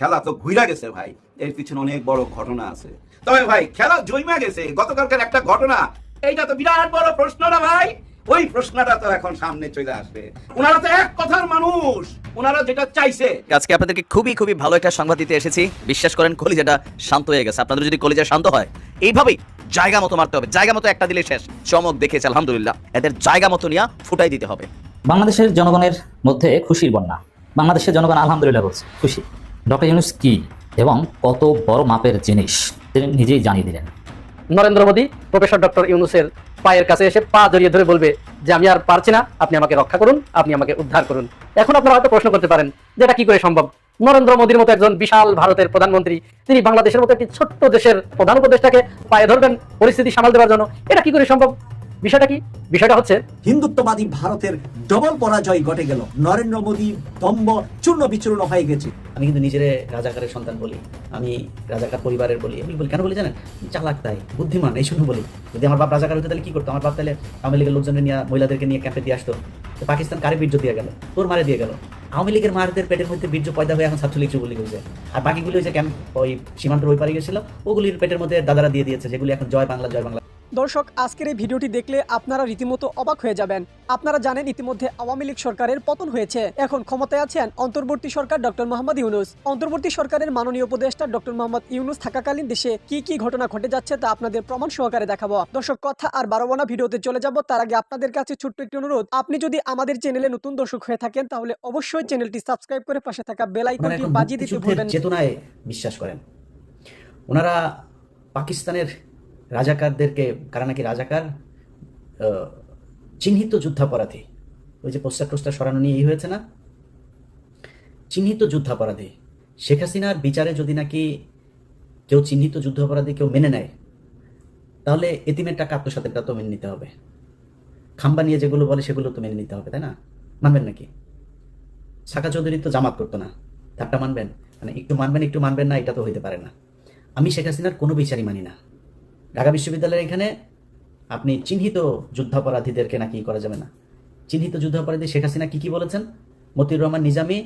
খেলা তো ঘুরা গেছে ভাই। এর পিছনে অনেক বড় ঘটনা আছে। তবে ভাই খেলা জৈমা গেছে। গতকালকার একটা ঘটনা। এইটা তো বিরাট বড় প্রশ্ন না ভাই? ওই প্রশ্নটা তো এখন সামনে চলে আসবে। ওনারা তো এক কথার মানুষ। ওনারা যেটা চাইছে। আজকে আপনাদেরকে খুবই খুবই ভালো একটা সংবাদ দিতে এসেছি। বিশ্বাস করেন কলিজাটা শান্ত হয়ে গেছে। আপনাদের যদি কলিজা শান্ত হয় এইভাবেই জায়গা মতো মারতে হবে। জায়গা মতো একটা দিলে শেষ। চমক দেখেছে আলহামদুলিল্লাহ। এদের জায়গা মতো নিয়ে ফুটাই দিতে হবে। বাংলাদেশের জনগণের মধ্যে খুশির বন্যা। বাংলাদেশের জনগণ আলহামদুলিল্লাহ বলছে খুশি। ডক্টর ইউনুস কি এবং কত বড় মাপের জিনিস তিনি নিজেই জানিয়ে দিলেন। নরেন্দ্র মোদী, প্রফেসর ডক্টর ইউনুসের পায়ের কাছে এসে পা জড়িয়ে ধরে বলবে যে, আমি আর পারছি না, আপনি আমাকে রক্ষা করুন, আপনি আমাকে উদ্ধার করুন। এখন আপনারা হয়তো প্রশ্ন করতে পারেন যে, এটা কি করে সম্ভব? নরেন্দ্র মোদীর মতো একজন বিশাল ভারতের প্রধানমন্ত্রী, তিনি বাংলাদেশের মতো একটি ছোট্ট দেশের প্রধান উপদেষ্টাকে পায়ে ধরবেন পরিস্থিতি সামাল দেওয়ার জন্য, এটা কি করে সম্ভব? বিষয়টা কি? বিষয়টা হচ্ছে হিন্দুত্ববাদী ভারতের ডবল পরাজয় ঘটে গেল। নরেন্দ্র মোদী দম্ব চূর্ণ বিচূর্ণ হয়ে গেছে। আমি কিন্তু নিজেরে রাজাকারের সন্তান বলি আমি রাজাকার পরিবারের বলি এগুলি বলি কেন বলি জানেন? চালাক তাই বুদ্ধিমান এই শুধু বলি। যদি আমার বাপ রাজাকার হতো তাহলে কি করতো? আমার বাপ তাহলে আওয়ামী লীগের লোকজনের নিয়ে মহিলাদেরকে নিয়ে ক্যাম্পে দিয়ে আসতো। তো পাকিস্তান কারে বীর্য দিয়ে গেল? তোর মারে দিয়ে গেল? আওয়ামী লীগের মারদের পেটের মধ্যে বীর্য পয়দা হয়ে এখন ছাত্রলীগ যুবলীগ হয়েছে আর বাকিগুলো যে ক্যাম্প ওই সীমান্তের ওই পারে গেছিল ওগুলির পেটের মধ্যে দাদারা দিয়ে দিয়েছে যেগুলি এখন জয় বাংলা জয় বাংলা। দর্শক আজকের এই ভিডিওটি দেখলে আপনারা রীতিমতো অবাক হয়ে যাবেন। আপনারা জানেন ইতিমধ্যে আওয়ামী লীগ সরকারের পতন হয়েছে। এখন ক্ষমতায় আছেন অন্তর্বর্তী সরকার ডক্টর মোহাম্মদ ইউনুস। অন্তর্বর্তী সরকারের মাননীয় উপদেষ্টা ডক্টর মোহাম্মদ ইউনুস থাকাকালীন দেশে কি কি ঘটনা ঘটে যাচ্ছে তা আপনাদের প্রমাণ সহকারে দেখাবো। দর্শক কথা আর বারো না ভিডিওতে চলে যাব। তার আগে আপনাদের কাছে ছোট্ট একটি অনুরোধ। আপনি যদি আমাদের চ্যানেলে নতুন দর্শক হয়ে থাকেন তাহলে অবশ্যই চ্যানেলটি সাবস্ক্রাইব করে পাশে থাকা বেল আইকনটি বাজিয়ে দিতে ভুলবেন না। চেতনায় বিশ্বাস করেন। ওনারা পাকিস্তানের রাজাকারদেরকে, কারা নাকি রাজাকার? চিহ্নিত যুদ্ধাপরাধী। ওই যে পোস্টার টোস্টার সরানো নিয়ে এই হয়েছে না? চিহ্নিত যুদ্ধাপরাধী। শেখ হাসিনার বিচারে যদি নাকি কেউ চিহ্নিত যুদ্ধাপরাধী কেউ মেনে নেয়, তাহলে এতিমের টাকা আত্মসাতেরটা তো মেনে নিতে হবে। খাম্বা নিয়ে যেগুলো বলে সেগুলো তো মেনে নিতে হবে, তাই না? মানবেন নাকি? শাখা চৌধুরী তো জামাত করতো না। তারটা মানবেন? মানে একটু মানবেন একটু মানবেন না, এটা তো হইতে পারে না। আমি শেখ হাসিনার কোনো বিচারই মানি না। ঢাকা বিশ্ববিদ্যালয়ের এখানে আপনি চিহ্নিত যুদ্ধাপরাধীদেরকে নাকি করা যাবে না। চিহ্নিত যুদ্ধাপরাধী শেখ হাসিনা কি কি বলেছেন? মতিউর রহমান নিজামী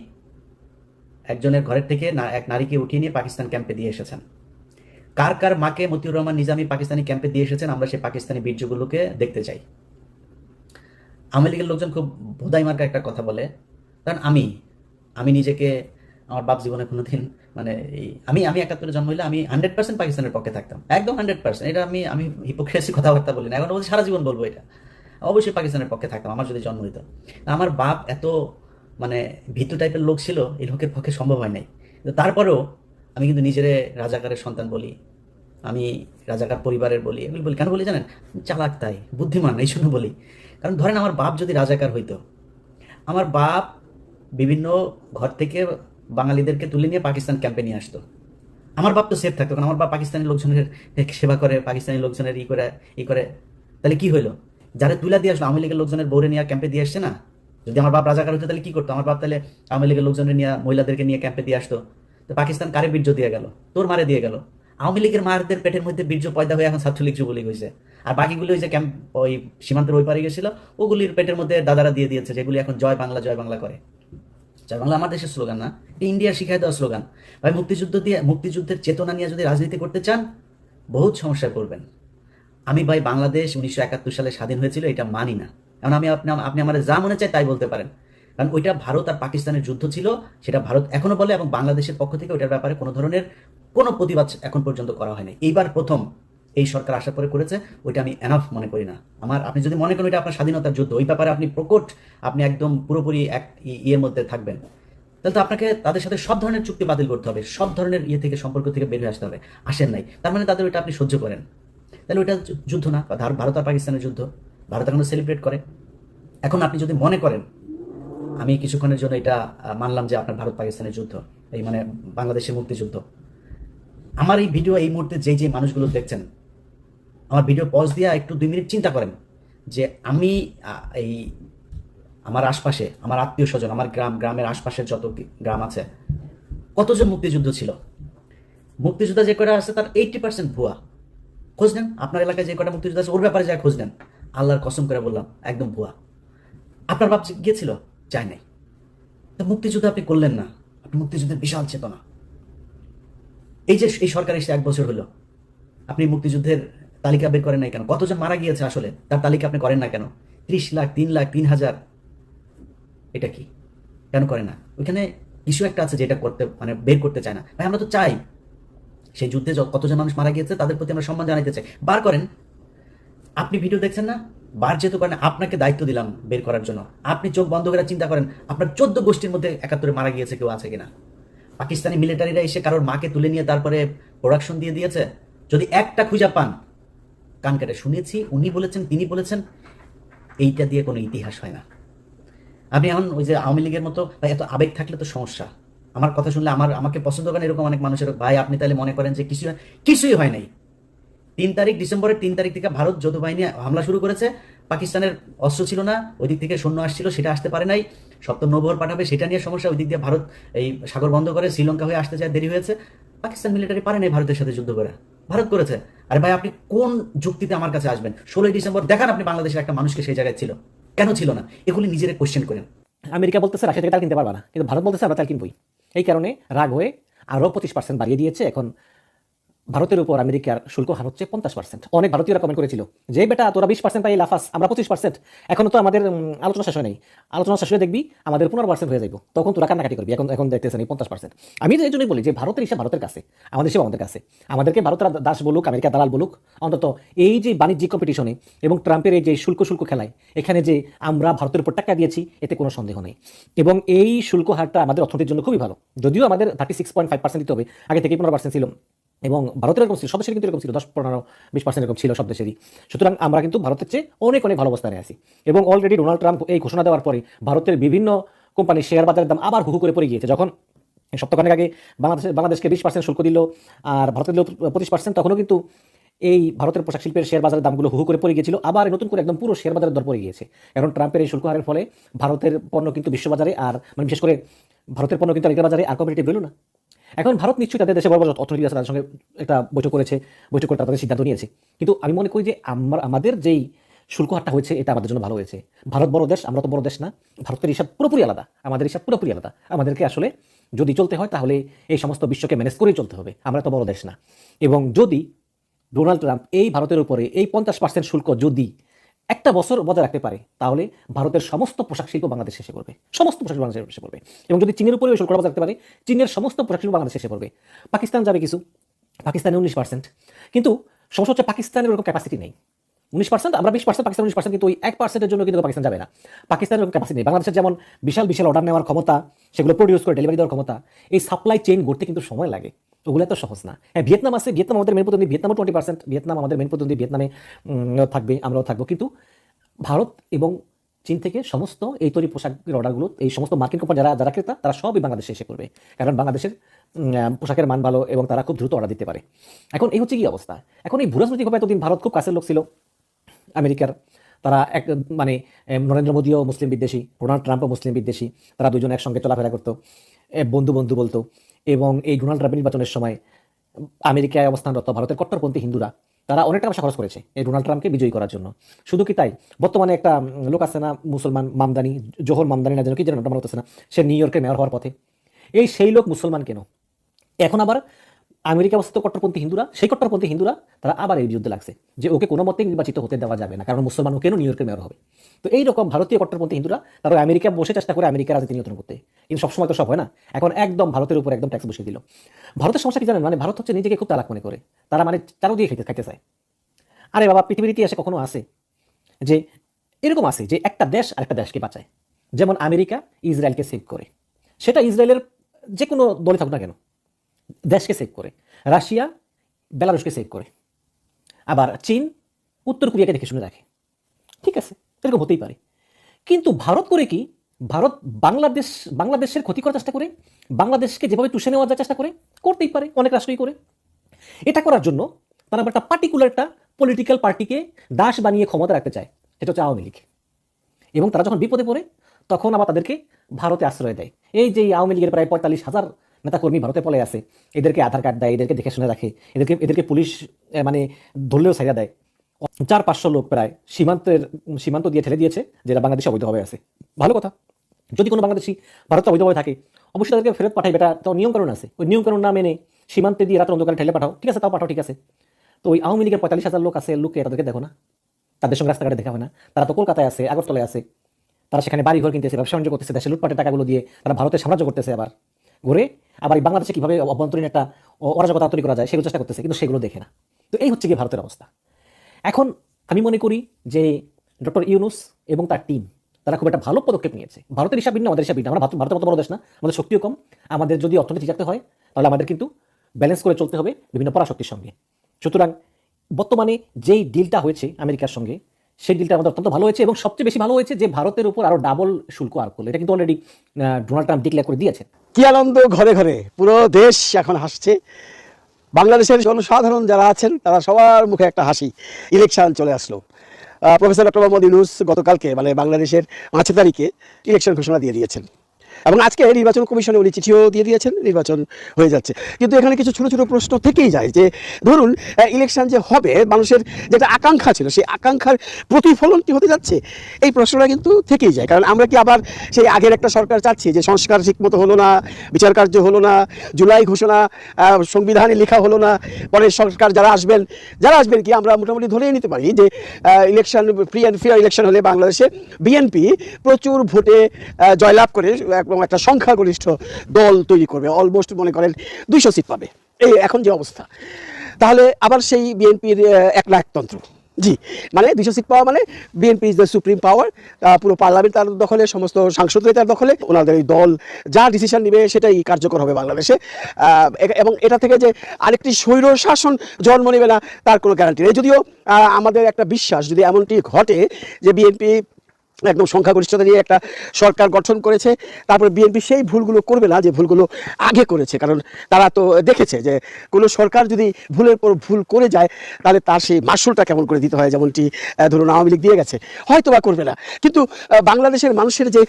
একজনের ঘরের থেকে এক নারীকে উঠিয়ে নিয়ে পাকিস্তান ক্যাম্পে দিয়ে এসেছেন। কার কার মাকে মতিউর রহমান নিজামী পাকিস্তানি ক্যাম্পে দিয়ে এসেছেন আমরা সেই পাকিস্তানি বীর্যগুলোকে দেখতে চাই। আওয়ামী লীগের লোকজন খুব ভোদাই মার্কা একটা কথা বলে, কারণ আমি আমি নিজেকে, আমার বাপ জীবনে কোনোদিন মানে আমি আমি একাত্তরে জন্ম হইলে আমি হান্ড্রেড পার্সেন্ট পাকিস্তানের পক্ষে থাকতাম। একদম হান্ড্রেড পার্সেন্ট এটা আমি আমি হিপোক্রেসি কথাবার্তা বলি না। এখন বলছি সারা জীবন বলব এটা। অবশ্যই পাকিস্তানের পক্ষে থাকতাম, আমার যদি জন্ম হইতো। আমার বাপ এত মানে ভীতু টাইপের লোক ছিল, এই লোকের পক্ষে সম্ভব হয় নাই। তারপরেও আমি কিন্তু নিজেরে রাজাকারের সন্তান বলি, আমি রাজাকার পরিবারের বলি, এগুলি বলি। কেন বলি জানেন? চালাক তাই, বুদ্ধিমান, এই জন্য বলি। কারণ ধরেন আমার বাপ যদি রাজাকার হইতো, আমার বাপ বিভিন্ন ঘর থেকে বাঙালিদেরকে তুলে নিয়ে পাকিস্তান ক্যাম্পে নিয়ে আসতো। আমার বাপ তো সেফ থাকতো, কারণ আমার বাপ পাকিস্তানি লোকজনের সেবা করে, পাকিস্তানি লোকজনের ই করে ই করে। তাহলে কি হইল? যারা তুলে দিয়ে আসলো, আওয়ামী লীগের লোকজনের বৌরে নিয়ে ক্যাম্পে দিয়ে আসছে না? যদি আমার বাপ রাজাকার হতো তাহলে কি করতো? আমার বাপ তাহলে আওয়ামী লীগের লোকজনের নিয়ে, মহিলাদেরকে নিয়ে ক্যাম্পে দিয়ে আসতো। তো পাকিস্তান কারে বীর্য দিয়ে গেল? তোর মারে দিয়ে গেল? আওয়ামী লীগের মারদের পেটের মধ্যে বীর্য পয়দা হয়ে এখন ছাত্রলীগ যুবলীগ হয়েছে আর বাকিগুলি ওই যে ক্যাম্প, ওই সীমান্তের ওই পারে গেছিল, ওগুলির পেটের মধ্যে দাদারা দিয়ে দিয়েছে, যেগুলি এখন জয় বাংলা জয় বাংলা করে। জয় বাংলা আমার দেশের স্লোগান না ইন্ডিয়ার শিখাই দেওয়া স্লোগান। ভাই, মুক্তিযুদ্ধ দিয়ে, মুক্তিযুদ্ধের চেতনা নিয়ে যদি রাজনীতি করতে চান, বহুত সমস্যায় পড়বেন। আমি ভাই, বাংলাদেশ উনিশশো একাত্তর সালে স্বাধীন হয়েছিল, এটা মানি না। কারণ আমি আপনি আপনি আমার যা মনে চাই তাই বলতে পারেন। কারণ ওইটা ভারত আর পাকিস্তানের যুদ্ধ ছিল, সেটা ভারত এখনও বলে এবং বাংলাদেশের পক্ষ থেকে ওইটার ব্যাপারে কোনো ধরনের কোনো প্রতিবাদ এখন পর্যন্ত করা হয়নি। এইবার প্রথম এই সরকার আসার পরে করেছে, ওইটা আমি এনাফ মনে করি না। আমার, আপনি যদি মনে করেন ওইটা আপনার স্বাধীনতার যুদ্ধ, ওই ব্যাপারে আপনি প্রকট, আপনি একদম পুরোপুরি এক ইয়ের মধ্যে থাকবেন। তাহলে তো আপনাকে তাদের সাথে সব ধরনের চুক্তি বাতিল করতে হবে, সব ধরনের ইয়ে থেকে, সম্পর্ক থেকে বের হয়ে আসতে হবে। আসেন নাই। তার মানে তাদের ওইটা আপনি সহ্য করেন। তাহলে ওইটা যুদ্ধ না। ভারত আর পাকিস্তানের যুদ্ধ। ভারত এখন সেলিব্রেট করে। এখন আপনি যদি মনে করেন, আমি কিছুক্ষণের জন্য এটা মানলাম যে আপনার ভারত পাকিস্তানের যুদ্ধ, এই মানে বাংলাদেশের মুক্তিযুদ্ধ। আমার এই ভিডিও এই মুহূর্তে যে যে মানুষগুলো দেখছেন আমার ভিডিও পজ দিয়ে একটু দুই মিনিট চিন্তা করেন যে আমি এই আমার আশপাশে, আমার আত্মীয় স্বজন, আমার গ্রাম, গ্রামের আশপাশের যত গ্রাম আছে, কতজন মুক্তিযুদ্ধ ছিল? মুক্তিযোদ্ধা যে কটা আছে তার এইটি পার্সেন্ট ভুয়া। খোঁজ নেন, আপনার এলাকায় যে কটা মুক্তিযোদ্ধা আছে, ওর ব্যাপারে যা খোঁজ নেন। আল্লাহর কসম করে বললাম, একদম ভুয়া। আপনার বাপ গিয়েছিল? চায় নাই। তো মুক্তিযুদ্ধ আপনি করলেন না। আপনি মুক্তিযুদ্ধের বিশাল চেতনা। এই যে, এই সরকার এসে এক বছর হলো। আপনি মুক্তিযুদ্ধের তালিকা বের করেন না কেন? কতজন মারা গিয়েছে আসলে? তার তালিকা আপনি করেন না কেন? ত্রিশ লাখ, তিন লাখ, তিন হাজার। এটা কি? কেন করে না? ওইখানে কিছু একটা আছে যেটা করতে মানে বের করতে চায় না। ভাই, আমরা তো চাই। সেই যুদ্ধে কতজন মানুষ মারা গিয়েছে তাদের প্রতি আমরা সম্মান জানাইতে চাই। বার করেন। আপনি ভিডিও দেখছেন না? বার যেহেতু করেন, আপনাকে দায়িত্ব দিলাম বের করার জন্য। আপনি চোখ বন্ধ করে চিন্তা করেন, আপনার চোদ্দ গোষ্ঠীর মধ্যে একাত্তরে মারা গিয়েছে কেউ আছে কিনা? পাকিস্তানি মিলিটারিরা এসে কারোর মাকে তুলে নিয়ে তারপরে প্রোডাকশন দিয়ে দিয়েছে? যদি একটা খুঁজা পান কান কেটে শুনেছি, উনি বলেছেন, তিনি বলেছেন, এইটা দিয়ে কোনো ইতিহাস হয় না। আপনি এখন ওই যে আওয়ামী লীগের মতো, ভাই, এত আবেগ থাকলে তো সমস্যা। আমার কথা শুনলে আমার, আমাকে পছন্দ করেন এরকম অনেক মানুষের। ভাই, আপনি তাহলে মনে করেন যে কিছু কিছুই হয় নাই। তিন তারিখ ডিসেম্বরের তিন তারিখ থেকে ভারত যৌথ বাহিনী হামলা শুরু করেছে। পাকিস্তানের অস্ত্র ছিল না, ওই দিক থেকে সৈন্য আসছিল, সেটা আসতে পারে নাই। সপ্তম নৌবহর পাঠাবে, সেটা নিয়ে সমস্যা। ওই দিক দিয়ে ভারত এই সাগর বন্ধ করে শ্রীলঙ্কা হয়ে আসতে যায়, দেরি হয়েছে। পাকিস্তান মিলিটারি পারে নাই ভারতের সাথে যুদ্ধ করে। ভারত করেছে। আরে ভাই, আপনি কোন যুক্তিতে আমার কাছে আসবেন? ষোলোই ডিসেম্বর, দেখান আপনি বাংলাদেশের একটা মানুষকে সেই জায়গায় ছিল। কেন ছিল না? এগুলি নিজের কোয়েশ্চেন করেন। আমেরিকা বলতেছে, রাশিয়া থেকে তাল কিনতে পারবা না। কিন্তু ভারত বলতেছে, আমরা তাল কিনবই। এই কারণে রাগ হয়ে আরও পঁচিশ পার্সেন্ট বাড়িয়ে দিয়েছে এখন ভারতের উপর আমেরিকার শুল্ক হার হচ্ছে পঞ্চাশ পার্সেন্ট অনেক ভারতীয়রা কমেন্ট করেছিল যে, বেটা, তোরা বিশ পার্সেন্ট পাই লাফাস, আমরা পঁচিশ পার্সেন্ট এখনও তো আমাদের আলোচনা শেষ হয় নাই। আলোচনা শেষ হয়ে দেখবি, আমাদের পনেরো পার্সেন্ট হয়ে যাব তখন তোরা কান্নাকাটি করবি। এখন এখন দেখতেছেন এই পঞ্চাশ পার্সেন্ট আমি তো এই জন্যই বলি যে, ভারতের হিসাব ভারতের কাছে, আমাদের হিসাব আমাদের কাছে। আমাদেরকে ভারতের দাস বলুক, আমেরিকা দালাল বলুক, অন্তত এই যে বাণিজ্যিক কম্পিটিশনে এবং ট্রাম্পের এই যে শুল্ক শুল্ক খেলায়, এখানে যে আমরা ভারতের উপর টাকা দিয়েছি, এতে কোনো সন্দেহ নেই। এবং এই শুল্ক হারটা আমাদের অর্থনীতির জন্য খুবই ভালো। যদিও আমাদের thirty six point five percent দিতে হবে, আগে থেকে পনেরো পার্সেন্ট ছিল। এবং ভারতের এরকম ছিল, সব দেশের কিন্তু এরকম ছিল, দশ, পনেরো, বিশ পার্সেন্ট এরকম ছিল সব দেশেরই। সুতরাং আমরা কিন্তু ভারতের চেয়ে অনেক অনেক ভালো অবস্থানে আছি। এবং অলরেডি ডোনাল্ড ট্রাম্প এই ঘোষণা দেওয়ার পরে ভারতের বিভিন্ন কোম্পানির শেয়ার বাজারের দাম আবার হুহু করে পড়ে গিয়েছে। যখন সপ্তাহখানেক আগে বাংলাদেশে, বাংলাদেশকে বিশ পার্সেন্ট শুল্ক দিল আর ভারতের দিল পঁচিশ পার্সেন্ট তখনও কিন্তু এই ভারতের পোশাক শিল্পের শেয়ার বাজারের দামগুলো হুহু করে পড়ে গিয়েছিল। আবার নতুন করে একদম পুরো শেয়ার বাজারের দর পড়ে গিয়েছে। কারণ ট্রাম্পের এই শুল্ক হারের ফলে ভারতের পণ্য কিন্তু বিশ্ববাজারে আর মানে বিশেষ করে ভারতের পণ্য কিন্তু আমেরিকার বাজারে আর কম্পিটিটিভ রইল না। এখন ভারত নিশ্চয়ই তাদের দেশে বড় বড় অর্থনীতি আছে তাদের সঙ্গে একটা বৈঠক করেছে, বৈঠক করে তাদের সিদ্ধান্ত নিয়েছে। কিন্তু আমি মনে করি যে আমার, আমাদের যেই শুল্ক হারটা হয়েছে, এটা আমাদের জন্য ভালো হয়েছে। ভারত বড় দেশ, আমরা তো বড় দেশ না। ভারতের হিসাব পুরোপুরি আলাদা, আমাদের হিসাব পুরোপুরি আলাদা। আমাদেরকে আসলে যদি চলতে হয়, তাহলে এই সমস্ত বিশ্বকে ম্যানেজ করেই চলতে হবে। আমরা তো বড় দেশ না। এবং যদি ডোনাল্ড ট্রাম্প এই ভারতের উপরে এই পঞ্চাশ পার্সেন্ট শুল্ক যদি একটা বছর বজায় রাখতে পারে, তাহলে ভারতের সমস্ত পোশাক শিল্প বাংলাদেশে এসে পড়বে। সমস্ত পোশাক বাংলাদেশ এসে পড়বে। এবং যদি চীনের উপরে শুল্ক বজায় রাখতে পারে, চীনের সমস্ত পোশাক শিল্প বাংলাদেশে এসে পড়বে। পাকিস্তান যাবে কিছু, পাকিস্তানে উনিশ পার্সেন্ট কিন্তু সমস্যা হচ্ছে পাকিস্তানের ওরকম ক্যাপাসিটি নেই। উনিশ পার্সেন্ট আমরা বিশ পার্সেন্ট পাকিস্তান উনিশ পার্সেন্ট কিন্তু ওই এক পার্সেন্টের জন্য কিন্তু পাকিস্তান যাবে না। পাকিস্তানের ক্যাপাসিটি নেই। বাংলাদেশের যেমন বিশাল বিশাল অর্ডার নেওয়ার ক্ষমতা, সেগুলো প্রডিউস করে ডেলিভারি দেওয়ার ক্ষমতা, এই সাপ্লাই চেইন গড়তে কিন্তু সময় লাগে। ওগুলো এত সহজ না। হ্যাঁ ভিয়েতনাম আছে, ভিয়েতনাম আমাদের মেন প্রতিনিধি, ভিয়েতনামও টোয়েন্টি পার্সেন্ট ভিয়েতনাম আমাদের মেন প্রতিনিধি, ভিয়েতনামে থাকবে, আমরাও থাকব। কিন্তু ভারত এবং চীন থেকে সমস্ত এই তৈরি পোশাকের অর্ডারগুলো এই সমস্ত মার্কিন কোম্পানি যারা যারা ক্রেতা, তারা সবই বাংলাদেশে এসে করবে। কারণ বাংলাদেশের পোশাকের মান ভালো এবং তারা খুব দ্রুত অর্ডার দিতে পারে। এখন এই হচ্ছে কি অবস্থা? এখন এই ভূরাজনৈতিকভাবে এতদিন ভারত খুব কাছের লোক ছিল। আমেরিকার, তারা এক মানে নরেন্দ্র মোদীও মুসলিম বিদ্বেষী, ডোনাল্ড ট্রাম্পও মুসলিম বিদ্বেষী, তারা দুজন একসঙ্গে চলাফেরা করতো বন্ধু বন্ধু বলতো। এবং এই ডোনাল্ড ট্রাম্প নির্বাচনের সময়, আমেরিকায় অবস্থানরত ভারতের কট্টরপন্থী হিন্দুরা, তারা অনেক টাকা খরচ করেছে এই ডোনাল্ড ট্রাম্পকে বিজয়ী করার জন্য। শুধু কি তাই? বর্তমানে একটা লোক আছে না, মুসলমান মামদানি, জোহর মামদানি না যেন কি যেন মনে হচ্ছে না, সে নিউ ইয়র্কের মেয়র হওয়ার পথে। এই সেই লোক মুসলমান কেন? এখন আবার আমেরিকা অবস্থিত কট্টরপন্থী হিন্দুরা, সেই কট্টরপন্থী হিন্দুরা, তারা আবার এই বিরুদ্ধে লাগছে যে ওকে কোনো মতেই নির্বাচিত হতে দেওয়া যাবে না, কারণ মুসলমান ও কেন নিউ ইয়র্কের মেয়র হবে। তো এইরকম ভারতীয় কট্টরপন্থী হিন্দুরা, তারা আমেরিকা বসে চেষ্টা করে আমেরিকার রাজনীতি নিয়ন্ত্রণ করতে। কিন্তু সবসময় তো সব হয় না। এখন একদম ভারতের উপর একদম ট্যাক্স বসিয়ে দিল। ভারতের সমস্যা কি জানেন? মানে ভারত হচ্ছে নিজেকে খুব তালাক মনে করে। তারা মানে চারো দিয়ে খেতে খাইতে চায়। আরে বাবা, পৃথিবীর ইতিহাসে কখনো আছে যে এরকম আছে যে একটা দেশ আরেকটা দেশকে বাঁচায়। যেমন আমেরিকা ইসরায়েলকে সেভ করে। সেটা ইসরায়েলের যে কোনো দলে থাকুক না কেন। দেশকে সেভ করে। রাশিয়া, বেলারুশকে সেভ করে। আবার চীন, উত্তর কোরিয়াকে দেখে শুনে রাখে ঠিক আছে, এরকম হতেই পারে। কিন্তু ভারত করে কি? ভারত বাংলাদেশ, বাংলাদেশের ক্ষতি করার চেষ্টা করে, বাংলাদেশকে যেভাবে টুসে নেওয়ার চেষ্টা করে, করতেই পারে, অনেক রাষ্ট্রই করে। এটা করার জন্য তারা একটা পার্টিকুলার একটা পলিটিক্যাল পার্টিকে দাস বানিয়ে ক্ষমতা রাখতে চায়, সেটা হচ্ছে আওয়ামী লীগ। এবং তারা যখন বিপদে পড়ে, তখন আবার তাদেরকে ভারতে আশ্রয় দেয়। এই যে আওয়ামী লীগের প্রায় পঁয়তাল্লিশ হাজার নেতাকর্মী ভারতে পলে আছে। এদেরকে আধার কার্ড দেয়, এদেরকে দেখে শুনে রাখে, এদেরকে এদেরকে পুলিশ মানে ধরলেও ছাইয়া দেয়। চার পাঁচশো লোক প্রায় সীমান্তের, সীমান্ত দিয়ে ঠেলে দিয়েছে, যেটা বাংলাদেশে অবৈধভাবে আছে। ভালো কথা। যদি কোনো বাংলাদেশি ভারতে অবৈধভাবে থাকে, অবশ্যই তাদেরকে ফেরত পাঠাই এটা তো নিয়মকানুন আছে। ওই নিয়মকানুন না মেনে সীমান্তে দিয়ে রাতের অন্ধকারে ঠেলে পাঠাও। ঠিক আছে, তাও পাঠাও, ঠিক আছে। তো ওই আওয়ামী লীগের পঁয়তাল্লিশ হাজার লোক আছে, লোককে তাদেরকে দেখো না। তাদের সঙ্গে রাস্তাঘাটে দেখা হয় না। তারা তো কলকাতায় আছে, আগরতলায় আছে। তারা সেখানে বাড়ি ঘর কিনতেছে, ব্যবসা বাণিজ্য করতেছে, দেশে লুটপাটের টাকাগুলো দিয়ে তারা ভারতের সাম্রাজ্য করতেছে আবার। ঘুরে আবার এই বাংলাদেশে কীভাবে অভ্যন্তরীণ একটা অরাজকতা তৈরি করা যায় সেগুলো চেষ্টা করতেছে, কিন্তু সেগুলো দেখে না। তো এই হচ্ছে কি ভারতের অবস্থা। এখন আমি মনে করি যে ডক্টর ইউনুস এবং তার টিম তারা খুব একটা ভালো পদক্ষেপ নিয়েছে। ভারতের হিসাব ভিন্ন, আমাদের হিসাব ভিন্ন। আমরা ভারত- ভারতের মতো বড় দেশ না, আমাদের শক্তিও কম। আমাদের যদি অর্থনীতি রাখতে হয়, তাহলে আমাদের কিন্তু ব্যালেন্স করে চলতে হবে বিভিন্ন পরাশক্তির সঙ্গে। সুতরাং বর্তমানে যেই ডিলটা হয়েছে আমেরিকার সঙ্গে সেই ডিলটা আমাদের অত্যন্ত ভালো হয়েছে এবং সবচেয়ে বেশি ভালো হয়েছে যে ভারতের উপর আরও ডাবল শুল্ক আরোপ করল। এটা কিন্তু অলরেডি ডোনাল্ড ট্রাম্প ডিক্লেয়ার করে দিয়েছে কি আনন্দ ঘরে ঘরে, পুরো দেশ এখন হাসছে। বাংলাদেশের জনসাধারণ যারা আছেন, তারা সবার মুখে একটা হাসি। ইলেকশন চলে আসলো। প্রফেসর ডক্টর মোহাম্মদ ইউনুস গতকালকে মানে বাংলাদেশের পাঁচ তারিখে ইলেকশন ঘোষণা দিয়ে দিয়েছেন। এবং আজকে নির্বাচন কমিশনে উনি চিঠিও দিয়ে দিয়েছেন, নির্বাচন হয়ে যাচ্ছে। কিন্তু এখানে কিছু ছোট ছোট প্রশ্ন থেকেই যায় যে, ধরুন ইলেকশন যে হবে, মানুষের যেটা আকাঙ্ক্ষা ছিল, সেই আকাঙ্ক্ষার প্রতিফলন কি হতে যাচ্ছে? এই প্রশ্নটা কিন্তু থেকেই যায়। কারণ আমরা কি আবার সেই আগের একটা সরকার চাচ্ছি যে, সংস্কার ঠিকমতো হলো না, বিচার কার্য হলো না, জুলাই ঘোষণা সংবিধানে লেখা হলো না, পরের সরকার যারা আসবেন যারা আসবেন কি, আমরা মোটামুটি ধরেই নিতে পারি যে election free and fair election হলে বাংলাদেশে বিএনপি প্রচুর ভোটে জয়লাভ করে এবং একটা সংখ্যাগরিষ্ঠ দল তৈরি করবে অলমোস্ট মনে করেন দুইশো সিট পাবে। এই এখন যে অবস্থা। তাহলে আবার সেই বিএনপির এক একতন্ত্র জি মানে দুশো সিট পাওয়া মানে B N P is the supreme power পুরো পার্লামেন্ট তার দখলে, সমস্ত সাংসদরাই তার দখলে, ওনাদের এই দল যা ডিসিশন নেবে সেটাই কার্যকর হবে বাংলাদেশে। এবং এটা থেকে যে আরেকটি স্বৈর শাসন জন্ম নেবে না, তার কোনো গ্যারান্টি নেই। যদিও আমাদের একটা বিশ্বাস, যদি এমনটি ঘটে যে বিএনপি একদম সংখ্যাগরিষ্ঠতা নিয়ে একটা সরকার গঠন করেছে। তারপরে বিএনপি সেই ভুলগুলো করবে না যে ভুলগুলো আগে করেছে। কারণ তারা তো দেখেছে যে কোনো সরকার যদি ভুলের পর ভুল করে যায়, তাহলে তার সেই মাসুলটা কেমন করে দিতে হয়? যেমনটি ধরুন আওয়ামী লীগ দিয়ে গেছে। হয়তো বা করবে না। কিন্তু বাংলাদেশের মানুষের যে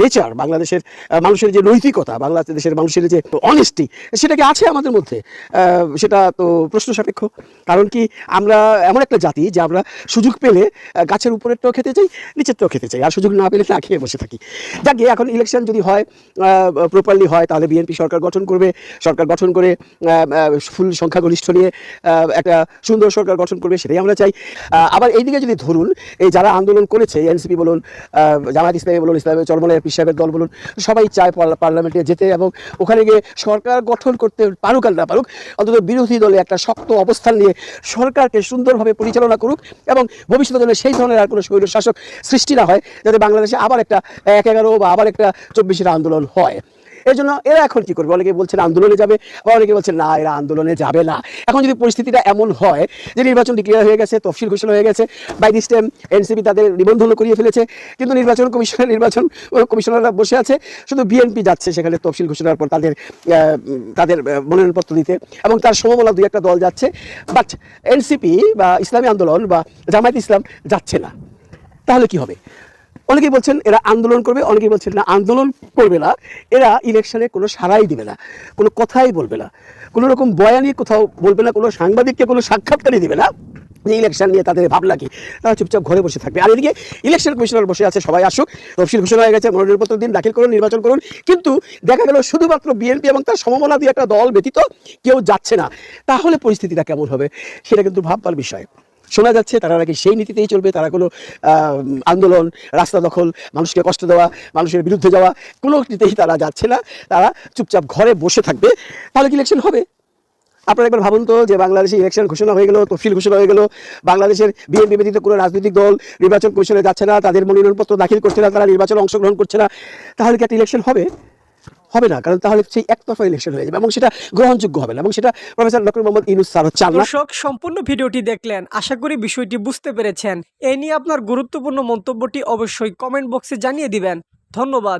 নেচার বাংলাদেশের মানুষের যে নৈতিকতা, বাংলাদেশের মানুষের যে অনেস্টি সেটা কি আছে আমাদের মধ্যে। সেটা তো প্রশ্ন সাপেক্ষ কারণ কি আমরা এমন একটা জাতি যে আমরা সুযোগ পেলে গাছের উপরেরটাও খেতে চাই, নিচেরটাও খেতে চাই। আর সুযোগ না পেলে না খেয়ে বসে থাকি। যাকে এখন ইলেকশন যদি হয় প্রপারলি হয়, তাহলে বিএনপি সরকার গঠন করবে। সরকার গঠন করে ফুল সংখ্যাগরিষ্ঠ নিয়ে একটা সুন্দর সরকার গঠন করবে, সেটাই আমরা চাই। আবার এইদিকে যদি ধরুন, এই যারা আন্দোলন করেছে, এনসিপি বলুন জামায়াত ইসলামী বলুন, ইসলামী চরমনের পিসাবের দল বলুন, সবাই চায় পার্লামেন্টে যেতে এবং ওখানে গিয়ে সরকার গঠন করতে পারুক আর না পারুক, অন্তত বিরোধী দলে একটা শক্ত অবস্থান নিয়ে সরকারকে সুন্দরভাবে পরিচালনা করুক এবং ভবিষ্যতে যেন সেই ধরনের আর কোনো স্বৈর শাসক সৃষ্টি না হয় যাতে বাংলাদেশে আবার একটা এক এগারো বা আবার একটা চব্বিশের আন্দোলন হয়। এই জন্য এরা এখন কি করবে? অনেকে বলছেন আন্দোলনে যাবে, আবার অনেকে বলছেন, না, এরা আন্দোলনে যাবে না। এখন যদি পরিস্থিতিটা এমন হয় যে নির্বাচন ডিক্লেয়ার হয়ে গেছে, তফসিল ঘোষণা হয়ে গেছে বাই দিস টাইম এনসিপি তাদের নিবন্ধন করিয়ে ফেলেছে, কিন্তু নির্বাচন কমিশনের নির্বাচন কমিশনাররা বসে আছে, শুধু বিএনপি যাচ্ছে সেখানে তফসিল ঘোষণার পর তাদের তাদের মনোনয়নপত্র দিতে এবং তার সমবলা দুই একটা দল যাচ্ছে বাট এনসিপি বা ইসলামী আন্দোলন বা জামায়াত ইসলাম যাচ্ছে না। তাহলে কি হবে? অনেকেই বলছেন এরা আন্দোলন করবে, অনেকেই বলছেন না, আন্দোলন করবে না। এরা ইলেকশনে কোনো সারাই দিবে না, কোনো কথাই বলবে না। কোনো রকম বয়ানি কোথাও বলবে না, কোনো সাংবাদিককে কোনো সাক্ষাৎকারই দিবে না যে ইলেকশন নিয়ে তাদের ভাবনা কি। তারা চুপচাপ ঘরে বসে থাকবে। আর এদিকে ইলেকশন কমিশনার বসে আছে, সবাই আসুক। তফসিল ঘোষণা হয়ে গেছে, মনোনয়নপত্র দিন, দাখিল করুন, নির্বাচন করুন। কিন্তু দেখা গেল শুধুমাত্র বিএনপি এবং তার সমমনা দিয়ে একটা দল ব্যতীত কেউ যাচ্ছে না। তাহলে পরিস্থিতিটা কেমন হবে? সেটা কিন্তু ভাববার বিষয়। শোনা যাচ্ছে, তারা নাকি সেই নীতিতেই চলবে, তারা কোনো আন্দোলন, রাস্তা দখল, মানুষকে কষ্ট দেওয়া, মানুষের বিরুদ্ধে যাওয়া, কোনো নীতিতেই তারা যাচ্ছে না। তারা চুপচাপ ঘরে বসে থাকবে, তাহলে কি ইলেকশন হবে? আপনারা একবার ভাবুন তো যে বাংলাদেশে ইলেকশন ঘোষণা হয়ে গেল, তফসিল ঘোষণা হয়ে গেল, বাংলাদেশের বিএনপি ব্যতীত কোনো রাজনৈতিক দল নির্বাচন কমিশনে যাচ্ছে না, তাদের মনোনয়নপত্র দাখিল করছে না, তারা নির্বাচনে অংশগ্রহণ করছে না, তাহলে কি একটা ইলেকশন হবে? হবে না, কারণ তাহলে সেই একতরফা ইলেকশন হয়ে যাবে এবং সেটা গ্রহণযোগ্য হবে না এবং সেটা প্রফেসর ডক্টর মোহাম্মদ ইনুস স্যারও চান দর্শক, সম্পূর্ণ ভিডিওটি দেখলেন, আশা করি বিষয়টি বুঝতে পেরেছেন। এ নিয়ে আপনার গুরুত্বপূর্ণ মন্তব্যটি অবশ্যই কমেন্ট বক্সে জানিয়ে দিবেন। ধন্যবাদ।